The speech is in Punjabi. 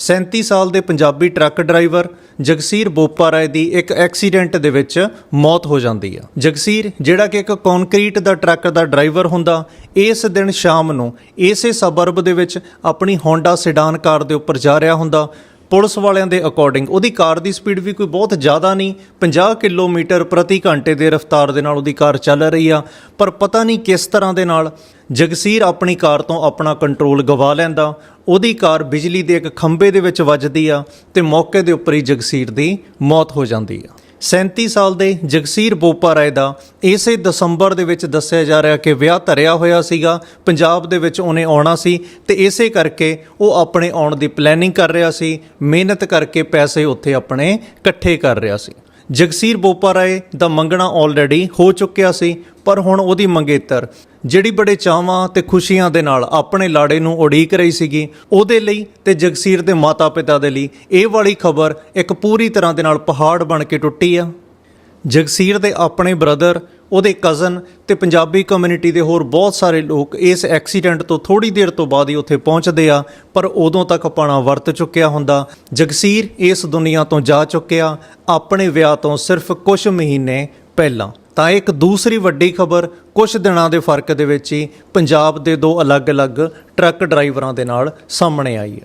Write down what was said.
37 ਸਾਲ ਦੇ ਪੰਜਾਬੀ ਟਰੱਕ ਡਰਾਈਵਰ ਜਗਸੀਰ ਬੋਪਾ ਰਾਏ ਦੀ ਇੱਕ ਐਕਸੀਡੈਂਟ ਦੇ ਵਿੱਚ ਮੌਤ ਹੋ ਜਾਂਦੀ ਆ। ਜਗਸੀਰ, ਜਿਹੜਾ ਕਿ ਇੱਕ ਕੰਕਰੀਟ ਦਾ ਟਰੱਕ ਦਾ ਡਰਾਈਵਰ ਹੁੰਦਾ, ਇਸ ਦਿਨ ਸ਼ਾਮ ਨੂੰ ਇਸੇ ਸਬਰਬ ਦੇ ਵਿੱਚ ਆਪਣੀ ਹੋਂਡਾ ਸਿਡਾਨ ਕਾਰ ਦੇ ਉੱਪਰ ਜਾ ਰਿਹਾ ਹੁੰਦਾ। ਪੁਲਿਸ ਵਾਲਿਆਂ ਦੇ ਅਕੋਰਡਿੰਗ ਉਹਦੀ ਕਾਰ ਦੀ ਸਪੀਡ ਵੀ ਕੋਈ ਬਹੁਤ ਜ਼ਿਆਦਾ ਨਹੀਂ। 50 ਕਿਲੋਮੀਟਰ ਪ੍ਰਤੀ ਘੰਟੇ ਦੇ ਰਫ਼ਤਾਰ ਦੇ ਨਾਲ ਉਹਦੀ ਕਾਰ ਚੱਲ ਰਹੀ ਆ। ਪਰ ਪਤਾ ਨਹੀਂ ਕਿਸ ਤਰ੍ਹਾਂ ਦੇ ਨਾਲ ਜਗਸੀਰ ਆਪਣੀ ਕਾਰ ਤੋਂ ਆਪਣਾ ਕੰਟਰੋਲ ਗਵਾ ਲੈਂਦਾ। ਉਹਦੀ ਕਾਰ ਬਿਜਲੀ ਦੇ ਇੱਕ ਖੰਭੇ ਦੇ ਵਿੱਚ ਵੱਜਦੀ ਆ ਤੇ ਮੌਕੇ ਦੇ ਉੱਪਰ ਹੀ ਜਗਸੀਰ ਦੀ ਮੌਤ ਹੋ ਜਾਂਦੀ ਆ। 37 ਸਾਲ ਦੇ ਜਗਸੀਰ ਬੋਪਾ ਰਾਏ ਦਾ ਇਸੇ ਦਸੰਬਰ ਦੇ ਵਿੱਚ ਦੱਸਿਆ ਜਾ ਰਿਹਾ ਕਿ ਵਿਆਹ ਧਰਿਆ ਹੋਇਆ ਸੀਗਾ, ਪੰਜਾਬ ਦੇ ਵਿੱਚ ਉਹਨੇ ਆਉਣਾ ਸੀ ਤੇ ਇਸੇ ਕਰਕੇ ਉਹ ਆਪਣੇ ਆਉਣ ਦੀ ਪਲੈਨਿੰਗ ਕਰ ਰਿਹਾ ਸੀ, ਮਿਹਨਤ ਕਰਕੇ ਪੈਸੇ ਉੱਥੇ ਆਪਣੇ ਇਕੱਠੇ ਕਰ ਰਿਹਾ ਸੀ। ਜਗਸੀਰ ਬੋਪਾ ਰਾਏ ਦਾ ਮੰਗਣਾ ਆਲਰੇਡੀ ਹੋ ਚੁੱਕਿਆ ਸੀ, ਪਰ ਹੁਣ ਉਹਦੀ ਮੰਗੇਤਰ, ਜਿਹੜੀ ਬੜੇ ਚਾਵਾਂ ਤੇ ਖੁਸ਼ੀਆਂ ਦੇ ਨਾਲ ਆਪਣੇ ਲਾੜੇ ਨੂੰ ਉਡੀਕ ਰਹੀ ਸੀਗੀ, ਉਹਦੇ ਲਈ ਤੇ ਜਗਸੀਰ ਦੇ ਮਾਤਾ-ਪਿਤਾ ਦੇ ਲਈ, ਇਹ ਵਾਲੀ ਖਬਰ ਇੱਕ ਪੂਰੀ ਤਰ੍ਹਾਂ ਦੇ ਨਾਲ ਪਹਾੜ ਬਣ ਕੇ ਟੁੱਟੀ ਆ। ਜਗਸੀਰ ਦੇ ਆਪਣੇ ਬ੍ਰਦਰ, ਉਹਦੇ ਕਜ਼ਨ ਤੇ ਪੰਜਾਬੀ ਕਮਿਊਨਿਟੀ ਦੇ ਹੋਰ ਬਹੁਤ ਸਾਰੇ ਲੋਕ ਇਸ ਐਕਸੀਡੈਂਟ ਤੋਂ ਥੋੜੀ ਦੇਰ ਤੋਂ ਬਾਅਦ ਹੀ ਉੱਥੇ ਪਹੁੰਚਦੇ ਆ, ਪਰ ਉਦੋਂ ਤੱਕ ਪਾਣਾ ਵਰਤ ਚੁੱਕਿਆ ਹੁੰਦਾ। ਜਗਸੀਰ ਇਸ ਦੁਨੀਆ ਤੋਂ ਜਾ ਚੁੱਕਿਆ, ਆਪਣੇ ਵਿਆਹ ਤੋਂ ਸਿਰਫ ਕੁਝ ਮਹੀਨੇ ਪਹਿਲਾਂ। ਤਾਂ ਇੱਕ ਦੂਸਰੀ ਵੱਡੀ ਖਬਰ ਕੁਝ ਦਿਨਾਂ ਦੇ ਫ਼ਰਕ ਦੇ ਵਿੱਚ ਹੀ ਪੰਜਾਬ ਦੇ ਦੋ ਅਲੱਗ-ਅਲੱਗ ਟਰੱਕ ਡਰਾਈਵਰਾਂ ਦੇ ਨਾਲ ਸਾਹਮਣੇ ਆਈ ਹੈ।